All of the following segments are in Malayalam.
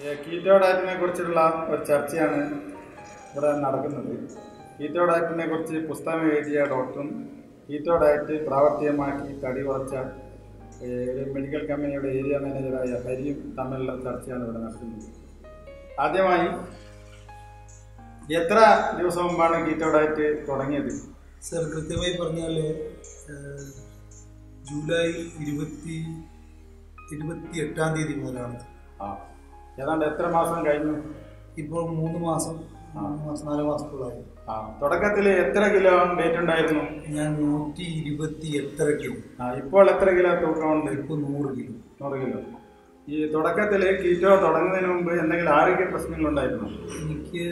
കീറ്റോ ഡയറ്റിനെ കുറിച്ചുള്ള ഒരു ചർച്ചയാണ് ഇവിടെ നടക്കുന്നത്. കീറ്റോ ഡയറ്റിനെ കുറിച്ച് പുസ്തകം എഴുതിയ ഡോക്ടറും കീറ്റോ ഡയറ്റ് പ്രാവർത്തികമാക്കി തടി കുറച്ച ഒരു മെഡിക്കൽ കമ്പനിയുടെ ഏരിയ മാനേജറായ ഹരിയും തമ്മിലുള്ള ചർച്ചയാണ് ഇവിടെ നടക്കുന്നത്. ആദ്യമായി എത്ര ദിവസം മുമ്പാണ് കീറ്റോ ഡയറ്റ് തുടങ്ങിയത്? സർ കൃത്യമായി പറഞ്ഞാൽ ജൂലൈ ഇരുപത്തി ഇരുപത്തി എട്ടാം തീയതി മുതലാണ്. ആ. ഏതാണ്ട് എത്ര മാസം കഴിഞ്ഞു? ഇപ്പോൾ മൂന്ന് മാസം നാല് മാസത്തോളായി ആ തുടക്കത്തിൽ എത്ര കിലോ വെയിറ്റ് ഉണ്ടായിരുന്നു? ഞാൻ നൂറ്റി ഇരുപത്തി എത്ര കിലോ. ആ ഇപ്പോൾ എത്ര കിലോ തൂക്കമുണ്ട്? ഇപ്പോൾ നൂറ് കിലോ. നൂറ് കിലോ. ഈ തുടക്കത്തിൽ കീറ്റോ തുടങ്ങുന്നതിന് മുമ്പ് എന്തെങ്കിലും ആരോഗ്യ പ്രശ്നങ്ങൾ ഉണ്ടായിരുന്നു? എനിക്ക്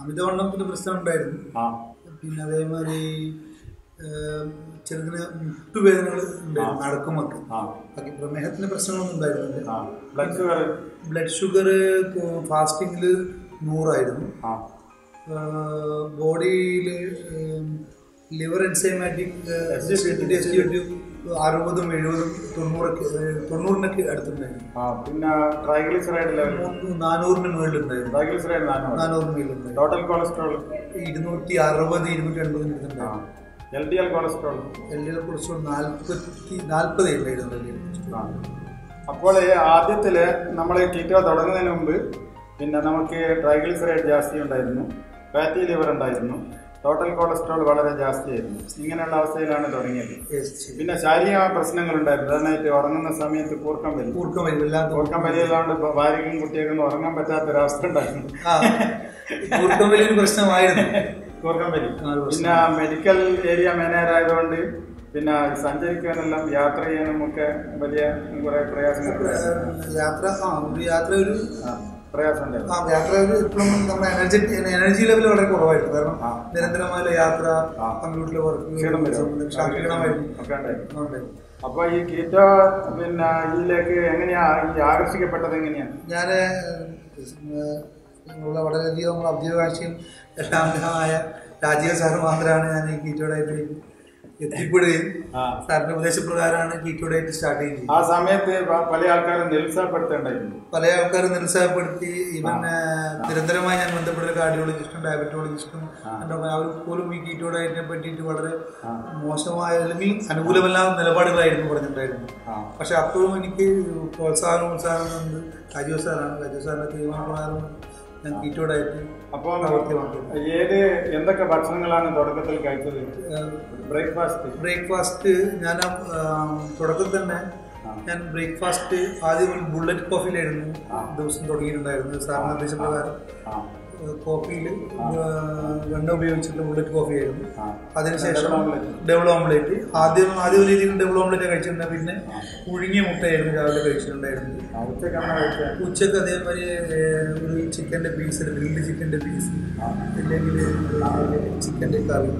അമിതവണ്ണത്തിന് പ്രശ്നം ഉണ്ടായിരുന്നു. ആ. പിന്നെ അതേമാതിരി ഏം, ചെറുതിന് മുട്ടുവേദനകൾ ഉണ്ടായിരുന്നു നടക്കുമൊക്കെ. ബാക്കി പ്രമേഹത്തിന് പ്രശ്നങ്ങളൊന്നും ഉണ്ടായിരുന്നില്ല. ബ്ലഡ് ഷുഗർ ഫാസ്റ്റിങ്ങിൽ നൂറായിരുന്നു. ബോഡിയിൽ ലിവർ എൻസൈമാറ്റിക് അറുപതും എഴുപതും തൊണ്ണൂറൊക്കെ തൊണ്ണൂറിനൊക്കെ അടുത്തുണ്ടായിരുന്നു. പിന്നെ ട്രൈഗ്ലിസറൈഡ് നാനൂറിന് മുകളിലുണ്ടായിരുന്നു. ട്രൈഗ്ലിസറൈഡ് നാനൂറിന് മുകളിലുണ്ടായിരുന്നു. Total cholesterol? ഇരുന്നൂറ്റി അറുപത് ഇരുന്നൂറ്റി എൺപതിന് അടുത്തുണ്ടായിരുന്നു. L D L cholesterol L D cholesterol നാൽപ്പത്തി നാൽപ്പത് എൽ എൽ അപ്പോൾ ആദ്യത്തിൽ നമ്മൾ കീറ്റോ തുടങ്ങുന്നതിന് മുമ്പ് പിന്നെ നമുക്ക് ട്രൈഗ്ലിസറൈഡ് ജാസ്തി ഉണ്ടായിരുന്നു. ഫാറ്റി ലിവർ ഉണ്ടായിരുന്നു. ടോട്ടൽ കൊളസ്ട്രോൾ വളരെ ജാസ്തിയായിരുന്നു ഇങ്ങനെയുള്ള അവസ്ഥയിലാണ് തുടങ്ങിയത്. പിന്നെ ശാരീരിക പ്രശ്നങ്ങൾ ഉണ്ടായിരുന്നു. അതിനായിട്ട് ഉറങ്ങുന്ന സമയത്ത് കൂർക്കം വലി കൂർക്കം വരും. വല്ലാത്ത കൂർക്കം വലിയല്ലാണ്ട് ഇപ്പൊ ഭാര്യക്കും കുട്ടികൾക്കും ഉറങ്ങാൻ പറ്റാത്തൊരവസ്ഥ ഉണ്ടായിരുന്നു. കൂർക്കം വലിയൊരു പ്രശ്നമായിരുന്നു. കൂർക്കം വലി ആ, പിന്നെ മെഡിക്കൽ ഏരിയ മാനേജർ ആയതുകൊണ്ട് പിന്നെ സഞ്ചരിക്കാനെല്ലാം യാത്ര ചെയ്യാനും ഒക്കെ വലിയ കുറെ പ്രയാസങ്ങളുണ്ടായിരുന്നു യാത്ര യാത്ര ഒരു ആ, പ്രയാസം ഉണ്ടായിരുന്നു ആ യാത്ര എപ്പോഴും നമ്മുടെ എനർജി എനർജി ലെവൽ വളരെ കുറവായിരുന്നു കാരണം നിരന്തരമായ യാത്ര കമ്പ്യൂട്ടറിൽ വർക്ക്. ക്ഷീണമായിരുന്നു. അപ്പൊ ഈ കീറ്റ പിന്നെ ഇതിലേക്ക് എങ്ങനെയാ ഈ ആകർഷിക്കപ്പെട്ടത് എങ്ങനെയാ ഞാൻ ഉള്ള വളരെയധികം നമ്മൾ അഭ്യവാഴ്ചയും എല്ലാമായ രാജീവ് സാർ മാത്രമാണ് ഞാൻ ഈ കീറ്റോ ഡയറ്റിലേക്ക് എത്തിപ്പെടുകയും. സാറിന്റെ ഉപദേശപ്രകാരമാണ് കീറ്റോ ഡയറ്റ് സ്റ്റാർട്ട് ചെയ്യുന്നത്. ആ സമയത്ത് പല ആൾക്കാരും നിരുത്സാഹപ്പെടുത്തേണ്ടായിരുന്നു. പല ആൾക്കാരും നിരുത്സാഹപ്പെടുത്തി ഇവൻ നിരന്തരമായി ഞാൻ ബന്ധപ്പെട്ട കാർഡിയോളജിസ്റ്റും ഡയബറ്റോളജിസ്റ്റും അവർ പോലും ഈ കീറ്റോ ഡയറ്റിനെ പറ്റിയിട്ട് വളരെ മോശമായ അല്ലെങ്കിൽ അനുകൂലമല്ലാത്ത നിലപാടുകളായിരുന്നു പറഞ്ഞിട്ടുണ്ടായിരുന്നു. പക്ഷെ അപ്പോഴും എനിക്ക് പ്രോത്സാഹനം ഉത്സാഹം തന്നത് രാജീവ് സാറാണ്. രാജീവ് സാറിന്റെ തീരുമാനപ്രകാരം ഞാൻ കീറ്റോ ഡയറ്റ് അപ്പോൾ ഏത് എന്തൊക്കെ ഭക്ഷണങ്ങളാണ് തുടക്കത്തിൽ കഴിച്ചത്? ബ്രേക്ക്ഫാസ്റ്റ്. ബ്രേക്ക്ഫാസ്റ്റ് ഞാൻ തുടക്കത്തിൽ തന്നെ ഞാൻ ബ്രേക്ക്ഫാസ്റ്റ് ആദ്യം ഒരു ബുള്ളറ്റ് കോഫിയിലായിരുന്നു ദിവസം തുടങ്ങിയിട്ടുണ്ടായിരുന്നത് സാറിന് നിർദ്ദേശപ്രകാരം. കോഫിയിൽ വെണ്ണ ഉപയോഗിച്ചിട്ട് ബുള്ളറ്റ് കോഫി ആയിരുന്നു. അതിനുശേഷം. ഡബിൾ ഓംലേറ്റ് ആദ്യം ആദ്യ രീതിയിൽ ഡബിൾ ഓംലേറ്റ് കഴിച്ചിട്ടുണ്ട്. പിന്നെ പുഴുങ്ങിയ മുട്ടയായിരുന്നു രാവിലെ കഴിച്ചിട്ടുണ്ടായിരുന്നത്. ഉച്ചയ്ക്ക് അതേമാതിരി ഒരു ചിക്കന്റെ പീസ് ഗ്രിൽഡ് ചിക്കന്റെ പീസ് അല്ലെങ്കിൽ ചിക്കന്റെ കറി.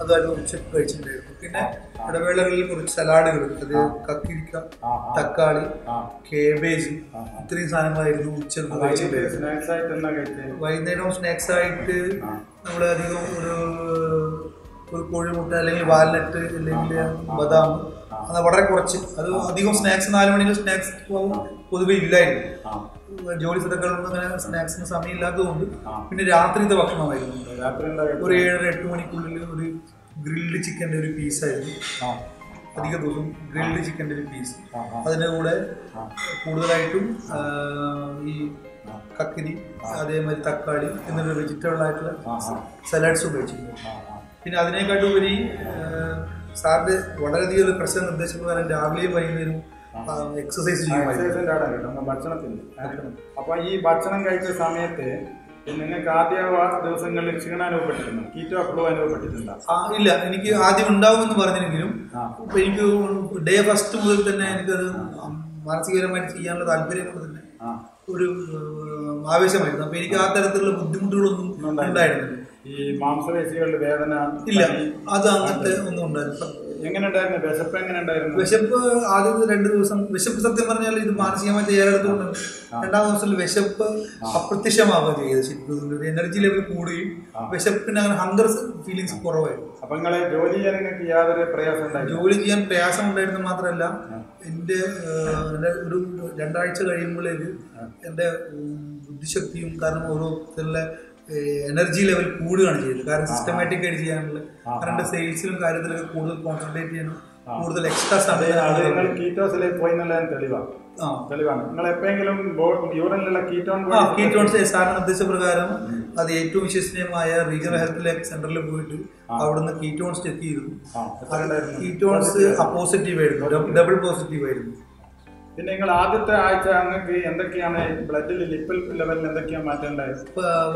അതായിരുന്നു ഉച്ചയ്ക്ക് കഴിച്ചിട്ടുണ്ടായിരുന്നു പിന്നെ ഇടവേളകളിൽ കുറച്ച് സലാഡുകൾ അത് കക്കിരിക്ക. തക്കാളി കേബേജ് ഇത്രയും സാധനങ്ങളായിരുന്നു ഉച്ചയ്ക്ക് കഴിച്ചത് വൈകുന്നേരം സ്നാക്സ് ആയിട്ട് നമ്മൾ അധികം ഒരു ഒരു കോഴിമുട്ട അല്ലെങ്കിൽ വാൽനട്ട് അല്ലെങ്കിൽ ബദാം അത് വളരെ കുറച്ച്. അത് അധികം സ്നാക്സ് നാല് മണിക്ക് സ്നാക്സ് പൊതുവെ ഇല്ലായിരുന്നു. ജോലി സ്ഥലങ്ങളിലൊന്നും അങ്ങനെ സ്നാക്സിന് സമയം ഇല്ലാത്തതുകൊണ്ട് പിന്നെ രാത്രിത്തെ ഭക്ഷണമായിരുന്നു. ഒരു? ഏഴര എട്ട് മണിക്കുള്ളിൽ ഒരു ഗ്രിൽഡ് ചിക്കന്റെ ഒരു പീസായിരുന്നു അധിക ദിവസം ഗ്രിൽഡ് ചിക്കന്റെ ഒരു പീസ്. അതിന്റെ കൂടെ കൂടുതലായിട്ടും ഈ കക്കിരി അതേമാതിരി തക്കാളി എന്നുള്ള വെജിറ്റബിൾ ആയിട്ടുള്ള. സലാഡ്സ് ഉപയോഗിച്ചിട്ടുണ്ട് പിന്നെ അതിനേക്കാട്ടും ഉപരി സാറിന്റെ വളരെയധികം ഒരു പ്രശ്നം നിർദ്ദേശപ്രകാരം രാവിലെയും വൈകുന്നേരവും എക്സസൈസ് ചെയ്യുമായിരുന്നു. ഭക്ഷണത്തിന്. അപ്പോൾ ഈ ഭക്ഷണം കഴിച്ച സമയത്ത് നിങ്ങൾക്ക് ആദ്യ ദിവസങ്ങളിൽ ക്ഷീണം അനുഭവപ്പെട്ടിട്ടുണ്ടോ? കീറ്റോ അപ്ലോ അനുഭവപ്പെട്ടിട്ടുണ്ടോ? ഇല്ല. എനിക്ക് ആദ്യം ഉണ്ടാവുമെന്ന് പറഞ്ഞെങ്കിലും. ഇപ്പൊ എനിക്ക് ഡേ ഫസ്റ്റ് മുതൽ തന്നെ എനിക്കത് മാനസികപരമായിട്ട് ചെയ്യാനുള്ള താല്പര്യം കൊണ്ട് തന്നെ ഒരു ആവേശമായിരുന്നു. അപ്പൊ എനിക്ക് ആ തരത്തിലുള്ള ബുദ്ധിമുട്ടുകളൊന്നും ഉണ്ടായിരുന്നില്ല. ഈ മാംസപേശികളുടെ വേദന ഇല്ല. അത് അങ്ങനത്തെ ഒന്നും ഉണ്ടായിരുന്നു വിശപ്പ് എങ്ങനെ ഉണ്ടായിരുന്നു വിശപ്പ് ആദ്യത്തെ രണ്ട് ദിവസം വിശപ്പ് സത്യം പറഞ്ഞാൽ ഇത് മാനസികമായി തയ്യാറെടുത്തുകൊണ്ട് രണ്ടാം ദിവസത്തിൽ വിശപ്പ് അപ്രത്യക്ഷമാവുക ചെയ്തത് ശരിക്കും എനർജി ലെവൽ കൂടുകയും വിശപ്പിന് അങ്ങനെ ഹങ്കർ ഫീലിങ്സ് കുറവായിരുന്നു. അപ്പൊ നിങ്ങളെ ജോലി ചെയ്യാൻ നിങ്ങൾക്ക് യാതൊരു പ്രയാസം ജോലി ചെയ്യാൻ പ്രയാസം ഉണ്ടായിരുന്നു മാത്രമല്ല എന്റെ ഒരു രണ്ടാഴ്ച കഴിയുമ്പോഴേക്ക് എന്റെ ഉം, ബുദ്ധിശക്തിയും കാരണം ഓരോ എനർജി ലെവൽ കൂടുകയാണ് ചെയ്തത്. കാരണം സിസ്റ്റമാറ്റിക് ആയിട്ട് ചെയ്യാനുള്ള എന്റെ സെയിൽസിലും കാര്യത്തിലൊക്കെ കൂടുതൽ കോൺസെൻട്രേറ്റ് ചെയ്യാനും കൂടുതൽ എക്സ്ട്രാ സമയം നിങ്ങൾ കീറ്റോസിലേക്ക് പോയി എന്നുള്ളതാണ് തെളിവാണ്. തെളിവാണ്. നിങ്ങൾ എപ്പോഴെങ്കിലും യൂറിനിലുള്ള കീറ്റോൺ ആ കീറ്റോൺസ് സാറിന് നിർദ്ദേശപ്രകാരം അത് ഏറ്റവും വിശ്വസനീയമായ റീജിയണൽ ഹെൽത്ത് സെന്ററിൽ പോയിട്ട് അവിടുന്ന് കീറ്റോൺസ് ചെക്ക് ചെയ്തു. കീറ്റോൺസ് പോസിറ്റീവ് ആയിരുന്നു. ഡബിൾ പോസിറ്റീവ് ആയിരുന്നു. പിന്നെ നിങ്ങൾ ആദ്യത്തെ ആഴ്ച അങ്ങക്ക് എന്തൊക്കെയാണ് ബ്ലഡിൽ ലിപ്പിൽ ലെവലിൽ എന്തൊക്കെയാണ് മാറ്റം ഉണ്ടായത്?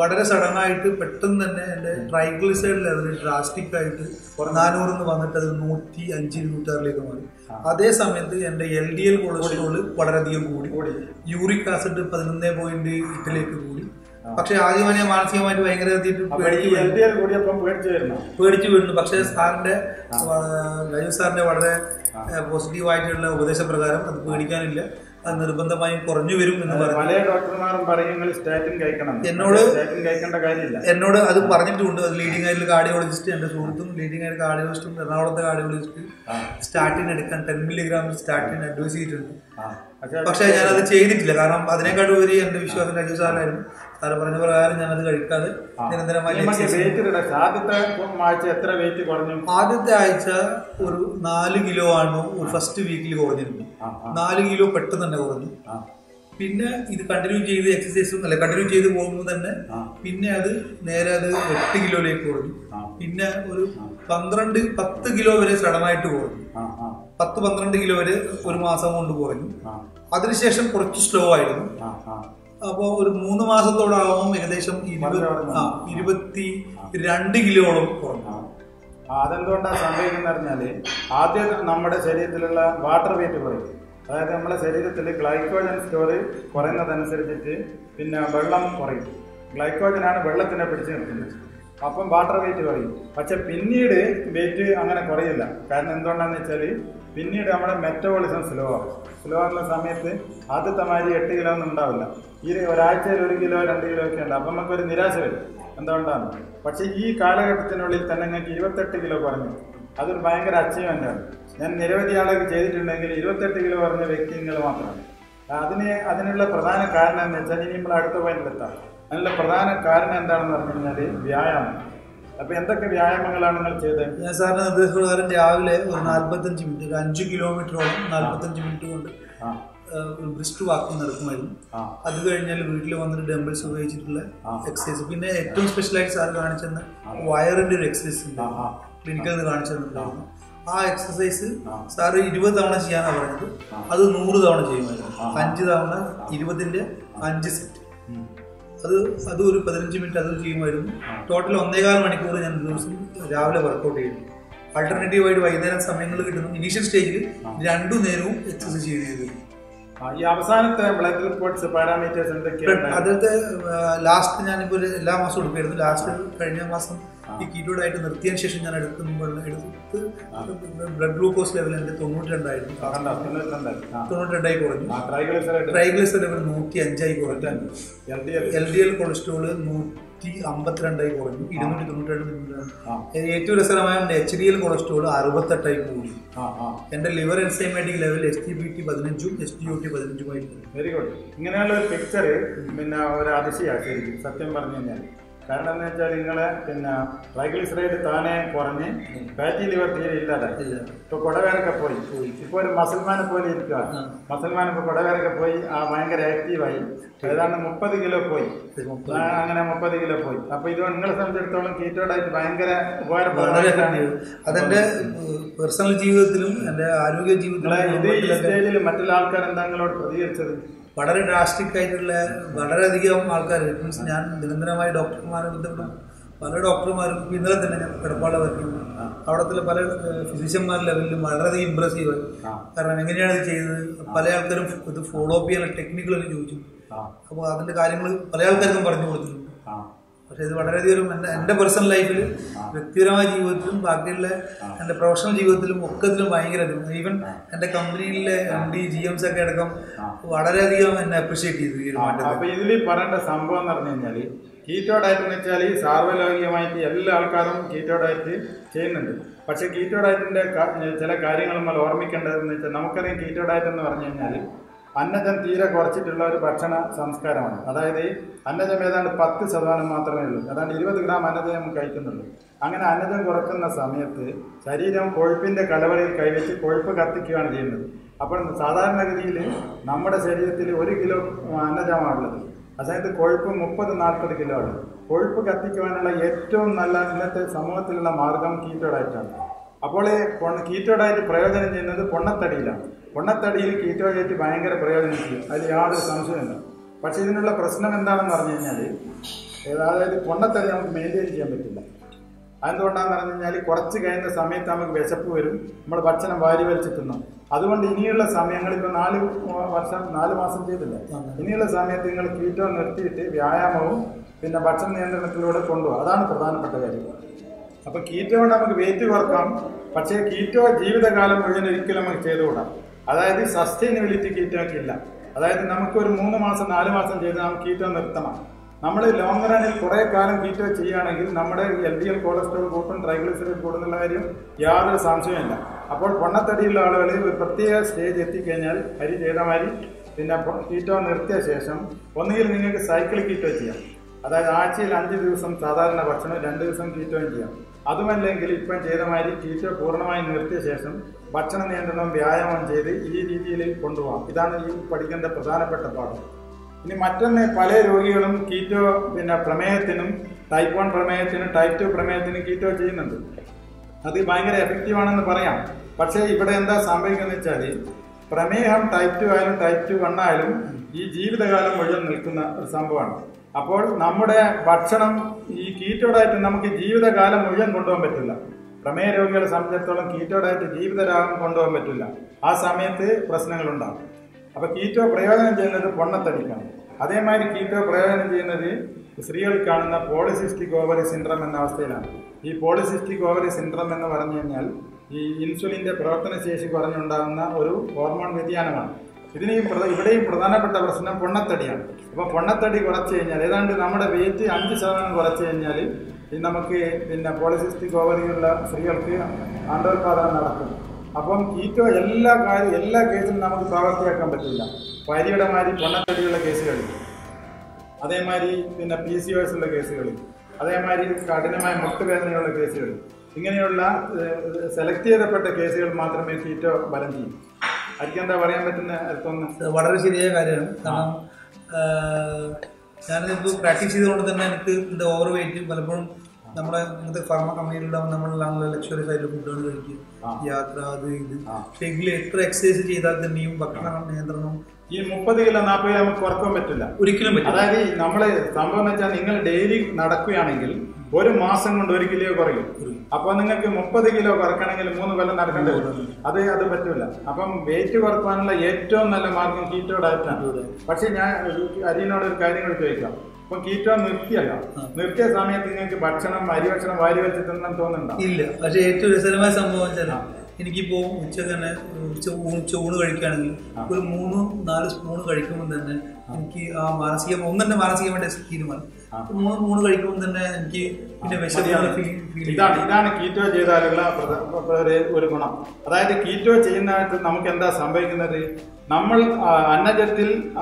വളരെ സഡൻ ആയിട്ട് പെട്ടെന്ന് തന്നെ എന്റെ ട്രൈഗ്ലിസൈഡ് ലെവൽ ഡ്രാസ്റ്റിക് ആയിട്ട് നാനൂറിൽ നിന്ന് വന്നിട്ട് അത് നൂറ്റി അഞ്ച് നൂറ്റാറിലേക്ക് മാറി. അതേ സമയത്ത് എന്റെ എൽ ഡി എൽ കൊളസ്ട്രോൾ വളരെയധികം കൂടി. യൂറിക് ആസിഡ് പതിനൊന്ന് പോയിന്റ് എട്ടിലേക്ക് കൂടി. പക്ഷെ ആദ്യമായി മാനസികമായിട്ട് ഭയങ്കര പേടിച്ചു വീഴുന്നു പക്ഷേ സാറിന്റെ രാജു സാറിന്റെ വളരെ പോസിറ്റീവായിട്ടുള്ള ഉപദേശപ്രകാരം അത് പേടിക്കാനില്ല. അത് നിർബന്ധമായും കുറഞ്ഞു വരും എന്ന് പറഞ്ഞു. ഡോക്ടർമാരും പറയും നിങ്ങൾ സ്റ്റാറ്റിൻ കഴിക്കണം. എന്നോട് സ്റ്റാറ്റിൻ കഴിക്കേണ്ട കാര്യമില്ല. എന്നോട് അത് പറഞ്ഞിട്ടുണ്ട്. അത് ലീഡിംഗ് ആയിട്ടുള്ള കാർഡിയോളജിസ്റ്റ് എന്റെ സുഹൃത്തും ലീഡിംഗ് ആയിട്ട് കാർഡിയോളജിസ്റ്റും എറണാകുളത്തെ കാർഡിയോളജിസ്റ്റ് സ്റ്റാർട്ടിങ് എടുക്കാൻ ടെൻ മില്ലിഗ്രാം സ്റ്റാർട്ടിങ് അഡ്വൈസ് ചെയ്തിട്ടുണ്ട്. പക്ഷേ ഞാനത് ചെയ്തിട്ടില്ല. കാരണം അതിനേക്കാൾ ഉപരി എന്റെ വിശ്വാസം രാജു സാറിനായിരുന്നു സാറ് പറഞ്ഞ പ്രകാരം ഞാനത് കഴിക്കാതെ നിരന്തരമായി ആദ്യത്തെ ആഴ്ച എത്ര വെയിറ്റ് കുറഞ്ഞു? ആദ്യത്തെ ആഴ്ച ഒരു നാല് കിലോ ആണ് ഫസ്റ്റ് വീക്കിൽ കുറഞ്ഞിരുന്നു നാല് കിലോ പെട്ടെന്ന് തന്നെ കുറഞ്ഞു. പിന്നെ ഇത് കണ്ടിന്യൂ ചെയ്ത് എക്സസൈസും അല്ല കണ്ടിന്യൂ ചെയ്ത് പോകുമ്പോൾ തന്നെ പിന്നെ അത് നേരെ അത് എട്ട് കിലോയിലേക്ക് കുറഞ്ഞു. പിന്നെ ഒരു പന്ത്രണ്ട് പത്ത് കിലോ വരെ സഡനായിട്ട് കുറഞ്ഞു. പത്ത് പന്ത്രണ്ട് കിലോ വരെ ഒരു മാസം കൊണ്ട് കുറഞ്ഞു അതിനുശേഷം കുറച്ച് സ്ലോ ആയിരുന്നു. അപ്പോൾ ഒരു മൂന്ന് മാസത്തോടാകുമ്പോൾ ഏകദേശം ഇരുപത്തി രണ്ട് കിലോളം കുറഞ്ഞു. അതെന്തുകൊണ്ടാണ് സംഭവിക്കുന്നത് പറഞ്ഞാൽ ആദ്യം നമ്മുടെ ശരീരത്തിലുള്ള വാട്ടർ വെയിറ്റ് കുറയും. അതായത് നമ്മുടെ ശരീരത്തിൽ ഗ്ലൈക്കോജൻ സ്റ്റോർ കുറയുന്നതനുസരിച്ചിട്ട് പിന്നെ വെള്ളം കുറയും. ഗ്ലൈക്കോജനാണ് വെള്ളത്തിനെ പിടിച്ചു നിർത്തുന്നത്. അപ്പം വാട്ടർ വെയിറ്റ് കുറയും. പക്ഷെ പിന്നീട് വെയിറ്റ് അങ്ങനെ കുറയില്ല. കാരണം എന്തുകൊണ്ടാന്ന് വെച്ചാൽ പിന്നീട് നമ്മുടെ മെറ്റബോളിസം സ്ലോ ആവും സ്ലോ ആകുന്ന സമയത്ത് ആദ്യത്തെ മാതിരി എട്ട് കിലോ ഒന്നും ഉണ്ടാവില്ല. ഈ ഒരാഴ്ചയിൽ ഒരു കിലോ രണ്ട് കിലോ ഒക്കെ ഉണ്ട്. അപ്പം നമുക്കൊരു നിരാശ വരും. എന്തുകൊണ്ടാണ്? പക്ഷേ ഈ കാലഘട്ടത്തിനുള്ളിൽ തന്നെ ഞങ്ങൾക്ക് ഇരുപത്തെട്ട് കിലോ കുറഞ്ഞു. അതൊരു ഭയങ്കര അച്ചീവ്മെന്റ് ആണ്. ഞാൻ നിരവധി ആളുകൾ ചെയ്തിട്ടുണ്ടെങ്കിൽ ഇരുപത്തെട്ട് കിലോ കുറഞ്ഞ വ്യക്തികൾ മാത്രമാണ്. അതിന് അതിനുള്ള പ്രധാന കാരണം എന്ന് വെച്ചാൽ ഇനി നമ്മൾ അടുത്ത പോയിന്റിലെത്താം അതിനുള്ള പ്രധാന കാരണം എന്താണെന്ന് പറഞ്ഞു കഴിഞ്ഞാൽ വ്യായാമം. അപ്പോൾ എന്തൊക്കെ വ്യായാമങ്ങളാണ് നിങ്ങൾ ചെയ്തത്? ഞാൻ സാറിന് നിർദ്ദേശപ്രകാരം രാവിലെ ഒരു നാല്പത്തഞ്ച് മിനിറ്റ് ഒരു അഞ്ച് കിലോമീറ്ററോളം നാല്പത്തഞ്ച് മിനിറ്റ് കൊണ്ട് ബ്രിസ്റ്റ് വാക്ക് നടക്കുമായിരുന്നു. അത് കഴിഞ്ഞാൽ വീട്ടിൽ വന്നിട്ട് ഡംബിൾസ് ഉപയോഗിച്ചിട്ടുള്ള എക്സസൈസ് പിന്നെ ഏറ്റവും സ്പെഷ്യലായിട്ട് സാർ കാണിച്ചെന്ന് വയറിന്റെ ഒരു എക്സസൈസ് ഉണ്ട്. ക്ലിനിക്കിൽ നിന്ന് കാണിച്ചു തന്നിട്ടുണ്ടായിരുന്നു. ആ എക്സസൈസ് സാർ ഇരുപത് തവണ ചെയ്യാനാണ് പറഞ്ഞത്. അത് നൂറ് തവണ ചെയ്യുമായിരുന്നു. അഞ്ച് തവണ ഇരുപതിന്റെ അഞ്ച് സെറ്റ്. അത് അത് ഒരു പതിനഞ്ച് മിനിറ്റ് അത് ചെയ്യുമായിരുന്നു. ടോട്ടൽ ഒന്നേകാൽ മണിക്കൂർ ഞാൻ ദിവസം രാവിലെ വർക്കൗട്ട് ചെയ്യുന്നു ആൾട്ടർനേറ്റീവ് ആയിട്ട് വൈകുന്നേരം സമയങ്ങൾ കിട്ടുന്നു. ഇനീഷ്യൽ സ്റ്റേജിൽ രണ്ടു നേരവും എക്സസൈസ് ചെയ്തിരുന്നു. ഈ അവസാനത്തെ ബ്ലഡ് റിപ്പോർട്ട്സ് പാരാമീറ്റേഴ്സ് എന്തൊക്കെയാണ്? അതിലത്തെ ലാസ്റ്റ് ഞാനിപ്പോൾ ഒരു എല്ലാ മാസവും എടുക്കുമായിരുന്നു ലാസ്റ്റ് കഴിഞ്ഞ മാസം ഈ കീറ്റോഡായിട്ട് നിർത്തിയതിന് ശേഷം ഞാൻ എടുക്കുമ്പോൾ എടുത്ത് ബ്ലഡ് ഗ്ലൂക്കോസ് ലെവൽ എന്റെ തൊണ്ണൂറ്റി രണ്ടായിരുന്നു. തൊണ്ണൂറ്റി രണ്ടായി കുറഞ്ഞു. ട്രൈഗ്ലിസറൈഡ് ലെവൽ നൂറ്റി അഞ്ചായി കുറഞ്ഞു. എൽ ഡി എൽ കൊളസ്ട്രോൾ നൂറ്റി അമ്പത്തിരണ്ടായി കുറഞ്ഞു. ഇരുന്നൂറ്റി തൊണ്ണൂറ്റി. ഏറ്റവും രസകരമായ എച്ച് ഡി എൽ കൊളസ്ട്രോൾ അറുപത്തെട്ടായി കൂടി എന്റെ liver enzymatic level S T B T പതിനഞ്ചും എസ് ടി ഒ ടി പതിനഞ്ചുമായി വെരി ഗുഡ് ഇങ്ങനെയുള്ള ഒരു പിക്ചർ പിന്നെ ഒരു അതിശയാക്കിയിരിക്കും സത്യം പറഞ്ഞു കഴിഞ്ഞാൽ കാരണം എന്ന് വെച്ചാൽ നിങ്ങളെ പിന്നെ ട്രൈഗ്ലിസറൈഡ് താനെ കുറഞ്ഞ് ഫാറ്റി ലിവർ തീരെ ഇല്ലാതായി. ഇല്ല. ഇപ്പൊ കൊടവേരൊക്കെ പോയി. ഇപ്പൊ ഒരു മസൽമാനെ പോലെ ഇരിക്കുക മസൽമാൻ ഇപ്പൊ കൊടവേരൊക്കെ പോയി ആ ഭയങ്കര ആക്റ്റീവായി ഏതാണ്ട് മുപ്പത് കിലോ പോയി. അങ്ങനെ മുപ്പത് കിലോ പോയി. അപ്പൊ ഇത് നിങ്ങളെ സംബന്ധിച്ചിടത്തോളം കീറ്റോടായിട്ട് ഭയങ്കര ഉപകാരപ്പെടുന്ന ഉപകാരപ്രദമായിട്ടാണ് അതെന്റെ പേഴ്സണൽ ജീവിതത്തിലും എന്റെ ആരോഗ്യ നിങ്ങളെ ഇത് ഈ ജീവിതത്തിലും സ്റ്റേജിൽ മറ്റുള്ള ആൾക്കാർ എന്താ നിങ്ങളോട് പ്രതികരിച്ചത്? വളരെ ഡ്രാസ്റ്റിക് ആയിട്ടുള്ള വളരെയധികം ആൾക്കാർ മീൻസ് ഞാൻ നിരന്തരമായി ഡോക്ടർമാരെ ബന്ധപ്പെടും. പല ഡോക്ടർമാരും ഇന്നലെ തന്നെ ഞാൻ കിടപ്പാളെ വരയ്ക്കുന്നു അവിടത്തെ പല ഫിസിഷ്യന്മാർ ലെവലിലും വളരെയധികം ഇമ്പ്രസീവ്. കാരണം എങ്ങനെയാണ് ഇത് ചെയ്തത്? പല ആൾക്കാരും ഇത് ഫോളോ അപ്പ് ചെയ്യാനുള്ള ടെക്നിക്കുകൾ ചോദിച്ചു. അപ്പോൾ അതിന്റെ കാര്യങ്ങൾ പല ആൾക്കാർക്കും പറഞ്ഞു കൊടുത്തിട്ടുണ്ട്. പക്ഷെ ഇത് വളരെയധികം എന്റെ എന്റെ പേഴ്സണൽ ലൈഫിൽ വ്യക്തിപരമായ ജീവിതത്തിലും ബാക്കിയുള്ള എന്റെ പ്രൊഫഷണൽ ജീവിതത്തിലും ഒക്കത്തിലും ഭയങ്കര ഈവൻ എന്റെ കമ്പനിയിലെ എം ഡി ജി എംസ് ഒക്കെ അടക്കം വളരെയധികം എന്നെ അപ്രീഷിയേറ്റ് ചെയ്തു ഈ മാറ്റം ഇതിൽ പറയേണ്ട സംഭവം എന്ന് പറഞ്ഞു കഴിഞ്ഞാൽ കീറ്റോ ഡയറ്റ് എന്ന് വെച്ചാൽ ഈ സാർവലൗകികമായിട്ട് എല്ലാ ആൾക്കാരും കീറ്റോ ഡയറ്റ് ചെയ്യുന്നുണ്ട്. പക്ഷേ കീറ്റോ ഡയറ്റിന്റെ ചില കാര്യങ്ങൾ നമ്മൾ ഓർമ്മിക്കേണ്ടതെന്ന് വെച്ചാൽ നമുക്കറിയാം കീറ്റോ ഡയറ്റ് എന്ന് പറഞ്ഞു കഴിഞ്ഞാൽ അന്നജം തീരെ കുറച്ചിട്ടുള്ള ഒരു ഭക്ഷണ സംസ്കാരമാണ്. അതായത് അന്നജം ഏതാണ്ട് പത്ത് ശതമാനം മാത്രമേ ഉള്ളൂ. അതാണ്ട് ഇരുപത് ഗ്രാം അന്നജം കഴിക്കുന്നുള്ളൂ. അങ്ങനെ അന്നജം കുറക്കുന്ന സമയത്ത് ശരീരം കൊഴുപ്പിന്റെ കലവറയിൽ കൈവച്ച് കൊഴുപ്പ് കത്തിക്കുകയാണ് ചെയ്യുന്നത്. അപ്പോൾ സാധാരണഗതിയിൽ നമ്മുടെ ശരീരത്തിൽ ഒരു കിലോ അന്നജമാണുള്ളത് അതായത് കൊഴുപ്പ് മുപ്പത് നാൽപ്പത് കിലോ ആണ്. കൊഴുപ്പ് കത്തിക്കുവാനുള്ള ഏറ്റവും നല്ല ഇന്നത്തെ സമൂഹത്തിലുള്ള മാർഗം കീറ്റോഡായിട്ടാണ്. അപ്പോൾ കീറ്റോഡായിട്ട് പ്രയോജനം ചെയ്യുന്നത് പൊണ്ണത്തടിയിലാണ്. പൊണ്ണത്തടിയിൽ കീറ്റോ ഡയറ്റ് ഭയങ്കര പ്രയോജനം ചെയ്യും അതിൽ യാതൊരു സംശയമില്ല പക്ഷേ ഇതിനുള്ള പ്രശ്നം എന്താണെന്ന് പറഞ്ഞു കഴിഞ്ഞാൽ അതായത് പൊണ്ണത്തടി നമുക്ക് മെയിന്റെയിൻ ചെയ്യാൻ പറ്റില്ല. അതെന്തുകൊണ്ടാണെന്ന് പറഞ്ഞു കഴിഞ്ഞാൽ കുറച്ച് കഴിയുന്ന സമയത്ത് നമുക്ക് വിശപ്പ് വരും. നമ്മൾ ഭക്ഷണം വാരി വലിച്ച് തിന്നും. അതുകൊണ്ട് ഇനിയുള്ള സമയങ്ങളിൽ ഇപ്പോൾ നാല് വർഷം നാല് മാസം ചെയ്തില്ല. ഇനിയുള്ള സമയത്ത് നിങ്ങൾ കീറ്റോ നിർത്തിയിട്ട് വ്യായാമവും പിന്നെ ഭക്ഷണ നിയന്ത്രണത്തിലൂടെ കൊണ്ടുപോകും അതാണ് പ്രധാനപ്പെട്ട കാര്യം. അപ്പോൾ കീറ്റോ കൊണ്ട് നമുക്ക് വെയിറ്റ് കുറക്കാം. പക്ഷേ കീറ്റോ ജീവിതകാലം മുഴുവൻ ഒരിക്കലും നമുക്ക് ചെയ്തുകൂടാം. അതായത് സസ്റ്റൈനബിലിറ്റി കീറ്റോക്ക് ഇല്ല. അതായത് നമുക്ക് ഒരു മൂന്ന് മാസം നാല് മാസം ചെയ്ത് നമുക്ക് കീറ്റോ നിർത്തണം. നമ്മൾ ലോങ് റണ്ണിൽ കുറേ കാലം കീറ്റോ ചെയ്യുകയാണെങ്കിൽ നമ്മുടെ എൽ ഡി എൽ കൊളസ്ട്രോൾ കൂട്ടും ട്രൈഗ്ലിസറൈഡ് കൂടുന്നുള്ള കാര്യം യാതൊരു സംശയമില്ല അപ്പോൾ പൊണ്ണത്തടിയുള്ള ആളുകൾ ഒരു പ്രത്യേക സ്റ്റേജ് എത്തിക്കഴിഞ്ഞാൽ അരി ചെയ്ത മാതിരി പിന്നെ കീറ്റോ നിർത്തിയ ശേഷം ഒന്നുകിൽ നിങ്ങൾക്ക് സൈക്കിൾ കീറ്റോ ചെയ്യാം. അതായത് ആഴ്ചയിൽ അഞ്ച് ദിവസം സാധാരണ ഭക്ഷണം രണ്ട് ദിവസം കീറ്റോയും ചെയ്യാം. അതുമല്ലെങ്കിൽ ഇപ്പം ചെയ്ത മാതിരി കീറ്റോ പൂർണമായും നിർത്തിയ ശേഷം ഭക്ഷണ നിയന്ത്രണം വ്യായാമം ചെയ്ത് ഈ രീതിയിൽ കൊണ്ടുപോകാം ഇതാണ് ഈ പഠിക്കേണ്ട പ്രധാനപ്പെട്ട പാഠം. ഇനി മറ്റൊന്ന് പല രോഗികളും കീറ്റോ പിന്നെ പ്രമേയത്തിനും ടൈപ്പ് വൺ പ്രമേയത്തിനും ടൈപ്പ് ടു പ്രമേയത്തിനും കീറ്റോ ചെയ്യുന്നുണ്ട്. അത് ഭയങ്കര എഫക്റ്റീവ് ആണെന്ന് പറയാം. പക്ഷേ ഇവിടെ എന്താ സംഭവിക്കുന്നത് വെച്ചാൽ പ്രമേഹം ടൈപ്പ് ടു ആയാലും ടൈപ്പ് ടു വൺ ആയാലും ഈ ജീവിതകാലം മുഴുവൻ നിൽക്കുന്ന ഒരു സംഭവമാണ്. അപ്പോൾ നമ്മുടെ ഭക്ഷണം ഈ കീറ്റോ ഡയറ്റ് നമുക്ക് ജീവിതകാലം മുഴുവൻ കൊണ്ടുപോകാൻ പറ്റില്ല. പ്രമേയ രോഗികളെ സംബന്ധിച്ചിടത്തോളം കീറ്റോ ഡയറ്റ് ജീവിതരാഗം കൊണ്ടുപോകാൻ പറ്റില്ല. ആ സമയത്ത് പ്രശ്നങ്ങളുണ്ടാകും അപ്പൊ കീറ്റോ പ്രയോജനം ചെയ്യുന്നത് പൊണ്ണത്തടിക്കാണ്. അതേമാതിരി കീറ്റോ പ്രയോജനം ചെയ്യുന്നത് സ്ത്രീകൾ കാണുന്ന പോളിസിസ്റ്റിക് ഓവറി സിൻഡ്രം എന്ന അവസ്ഥയിലാണ്. ഈ പോളിസിസ്റ്റിക് ഓവറി സിൻഡ്രം എന്ന് പറഞ്ഞു കഴിഞ്ഞാൽ ഈ ഇൻസുലിന്റെ പ്രവർത്തനശേഷി കുറഞ്ഞുണ്ടാകുന്ന ഒരു ഹോർമോൺ വ്യതിയാനമാണ്. ഇതിന് ഈ പ്രധ- ഇവിടെയും പ്രധാനപ്പെട്ട പ്രശ്നം പൊണ്ണത്തടിയാണ്. അപ്പോൾ പൊണ്ണത്തടി കുറച്ച് കഴിഞ്ഞാൽ ഏതാണ്ട് നമ്മുടെ വെയിറ്റ് അഞ്ച് ശതമാനം കുറച്ച് കഴിഞ്ഞാൽ നമുക്ക് പിന്നെ പോളിസിസ്റ്റിക് ഓവറിയുള്ള സ്ത്രീകൾക്ക് അണ്ടോത്പാദനം നടക്കും. അപ്പം കീറ്റോ എല്ലാ കാര്യം എല്ലാ കേസിലും നമുക്ക് പ്രാവർത്തിയാക്കാൻ പറ്റില്ല. പരിയുടെ മാതിരി പൊണ്ണത്തടിയുള്ള കേസുകളിൽ അതേമാതിരി പിന്നെ പി സി ഒ ഉള്ള കേസുകളിൽ അതേമാതിരി കഠിനമായ മുട്ടുവേദനയുള്ള കേസുകൾ ഇങ്ങനെയുള്ള സെലക്ട് ചെയ്തപ്പെട്ട കേസുകൾ മാത്രമേ കീറ്റോ ബലം ചെയ്യൂ. എന്താ പറയാൻ പറ്റുന്ന വളരെ ശരിയായ കാര്യമാണ്. കാരണം ഞാനിപ്പോൾ പ്രാക്ടീസ് ചെയ്തുകൊണ്ട് തന്നെ എനിക്ക് എന്റെ ഓവർ വെയിറ്റ് പലപ്പോഴും നമ്മുടെ ഇന്നത്തെ ഫാർമ കമ്പനിയിലുണ്ടാവും നമ്മളാണല്ലോ ലക്ഷറി സൈഡിൽ ഫുഡുകൾ കഴിക്കും യാത്ര അത് ഇത്. പക്ഷേ എങ്കിലും എത്ര എക്സസൈസ് ചെയ്താൽ തന്നെയും ഭക്ഷണ നിയന്ത്രണം ഈ മുപ്പത് കിലോ നാൽപ്പത് കിലോ നമുക്ക് കുറയ്ക്കാൻ പറ്റില്ല. ഒരിക്കലും പറ്റില്ല. അതായത് ഈ നമ്മൾ സംഭവം എന്ന് വെച്ചാൽ നിങ്ങൾ ഡെയിലി നടക്കുകയാണെങ്കിൽ ഒരു മാസം കൊണ്ട് ഒരു കിലോ കുറയും. അപ്പൊ നിങ്ങൾക്ക് മുപ്പത് കിലോ കുറക്കണമെങ്കിൽ മൂന്ന് കൊല്ലം നടക്കേണ്ടി വരും. അത് അത് പറ്റില്ല അപ്പം വെയിറ്റ് കുറക്കാനുള്ള ഏറ്റവും നല്ല മാർഗം കീറ്റോ ഡയറ്റാണ് പക്ഷെ ഞാൻ അരിനോട് ഒരു കാര്യം കൂടി ചോദിക്കാം. അപ്പൊ കീറ്റോ നിർത്തിയല്ല. നിർത്തിയ സമയത്ത് നിങ്ങൾക്ക് ഭക്ഷണം അരി ഭക്ഷണം വാരി വെച്ചിട്ടുണ്ടെന്ന് തോന്നുന്നുണ്ടോ? ഇല്ല. പക്ഷേ ഏറ്റവും രസകരമായ സംഭവം വെച്ചാൽ എനിക്കിപ്പോ ഉച്ച തന്നെ ഉച്ച ഉച്ച ഊണ് കഴിക്കുകയാണെങ്കിൽ ഒരു മൂന്ന് നാല് സ്പൂൺ കഴിക്കുമ്പോൾ തന്നെ എനിക്ക് ആ മാനസിക ഒന്ന് തന്നെ മാനസികമായിട്ട് തീരുമാനം. മൂന്ന് മൂന്ന് കഴിക്കുമ്പോൾ തന്നെ എനിക്ക് പിന്നെ ഇതാണ് ഇതാണ് കീറ്റോ ചെയ്താലുള്ള ഒരു- ഗുണം. അതായത് കീറ്റോ ചെയ്യുന്നതായിട്ട് നമുക്ക് എന്താ സംഭവിക്കുന്നത്? നമ്മൾ അന്നജത്തിൽ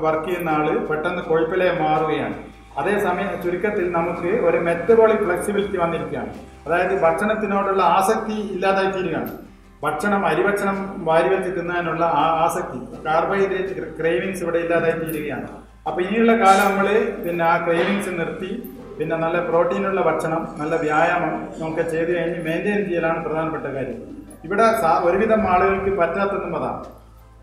വർക്ക് ചെയ്യുന്ന ആൾ പെട്ടെന്ന് കൊഴുപ്പിലെ മാറുകയാണ്. അതേസമയം ചുരുക്കത്തിൽ നമുക്ക് ഒരു മെറ്റബോളിക് ഫ്ലെക്സിബിലിറ്റി വന്നിരിക്കുകയാണ്. അതായത് ഭക്ഷണത്തിനോടുള്ള ആസക്തി ഇല്ലാതായി തീരുകയാണ് ഭക്ഷണം അരിഭക്ഷണം വാരി വെച്ച് തിന്നാനുള്ള ആ ആസക്തി കാർബോഹൈഡ്രേറ്റ് ക്രേവിങ്സ് ഇവിടെ ഇല്ലാതായി തീരുകയാണ്. അപ്പോൾ ഇനിയുള്ള കാലം നമ്മൾ പിന്നെ ആ ക്രേവിങ്സ് നിർത്തി പിന്നെ നല്ല പ്രോട്ടീനുള്ള ഭക്ഷണം നല്ല വ്യായാമം നമുക്ക് ചെയ്ത് കഴിഞ്ഞ് മെയിന്റെയിൻ ചെയ്യലാണ് പ്രധാനപ്പെട്ട കാര്യം. ഇവിടെ ഒരുവിധം ആളുകൾക്ക് പറ്റാത്തതും അതാണ്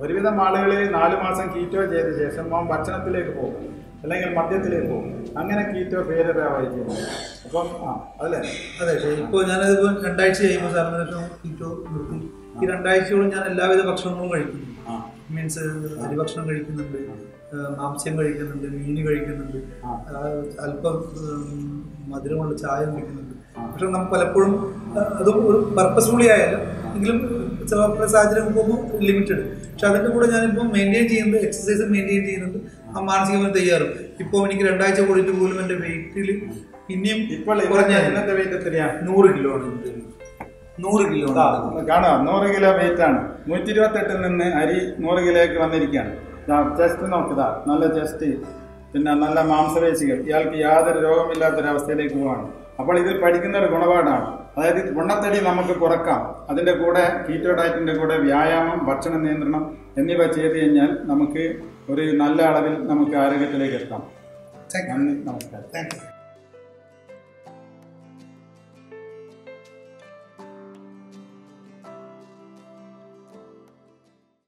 ഒരുവിധം ആളുകൾ നാല് മാസം കീറ്റോ ചെയ്ത ശേഷം അവൻ ഭക്ഷണത്തിലേക്ക് പോകും അല്ലെങ്കിൽ മദ്യത്തിലേക്ക് പോകും. അങ്ങനെ കീറ്റോ ഫെയിലറായി ചെയ്യുന്നത് അപ്പം ആ അതല്ലേ അതെ ഇപ്പോൾ ഞാനതിപ്പോൾ രണ്ടാഴ്ച കഴിയുമ്പോൾ സാറിന് കീറ്റോ നിർത്തി. ഈ രണ്ടാഴ്ചയോളം ഞാൻ എല്ലാവിധ ഭക്ഷണങ്ങളും കഴിക്കുന്നു. മീൻസ് അരിഭക്ഷണം കഴിക്കുന്നുണ്ട് മാംസ്യം കഴിക്കുന്നുണ്ട് മീൻ കഴിക്കുന്നുണ്ട് അല്പം മധുരമുള്ള ചായ കുടിക്കുന്നുണ്ട് പക്ഷെ നമുക്ക് പലപ്പോഴും അത് ഒരു പർപ്പസ്ഫുള്ളി ആയാലും എങ്കിലും ചില സാഹചര്യം പോകുമ്പോൾ ലിമിറ്റഡ് പക്ഷെ അതിന്റെ കൂടെ ഞാനിപ്പോൾ മെയിന്റെയിൻ ചെയ്യുന്നത് എക്സസൈസ് മെയിന്റെയിൻ ചെയ്യുന്നുണ്ട് ആ മാനസികമായി തയ്യാറും. ഇപ്പോൾ എനിക്ക് രണ്ടാഴ്ച കൂടിയിട്ട് പോലും എന്റെ വെയിറ്റിൽ ഇനിയും ഇപ്പോൾ കുറഞ്ഞ നൂറ് കിലോ ആണ് നൂറ് കിലോ കാണോ നൂറ് കിലോ വെയിറ്റ് ആണ്. നൂറ്റി ഇരുപത്തെട്ടിൽ നിന്ന് അരി നൂറ് കിലോയ്ക്ക് വന്നിരിക്കുകയാണ്. ചെസ്റ്റ് നോക്കിതാ നല്ല ചെസ്റ്റ് പിന്നെ നല്ല മാംസപേശികൾ. ഇയാൾക്ക് യാതൊരു രോഗമില്ലാത്തൊരവസ്ഥയിലേക്ക് പോവാണ്. അപ്പോൾ ഇതിൽ പഠിക്കുന്ന ഒരു ഗുണപാഠമാണ്. അതായത് ഗുണത്തടി നമുക്ക് കുറക്കാം. അതിന്റെ കൂടെ കീറ്റോ ഡയറ്റിന്റെ കൂടെ വ്യായാമം ഭക്ഷണ നിയന്ത്രണം എന്നിവ ചെയ്ത് കഴിഞ്ഞാൽ നമുക്ക് ഒരു നല്ല അളവിൽ നമുക്ക് ആരോഗ്യത്തിലേക്ക് എത്താം. നന്ദി. നമസ്കാരം.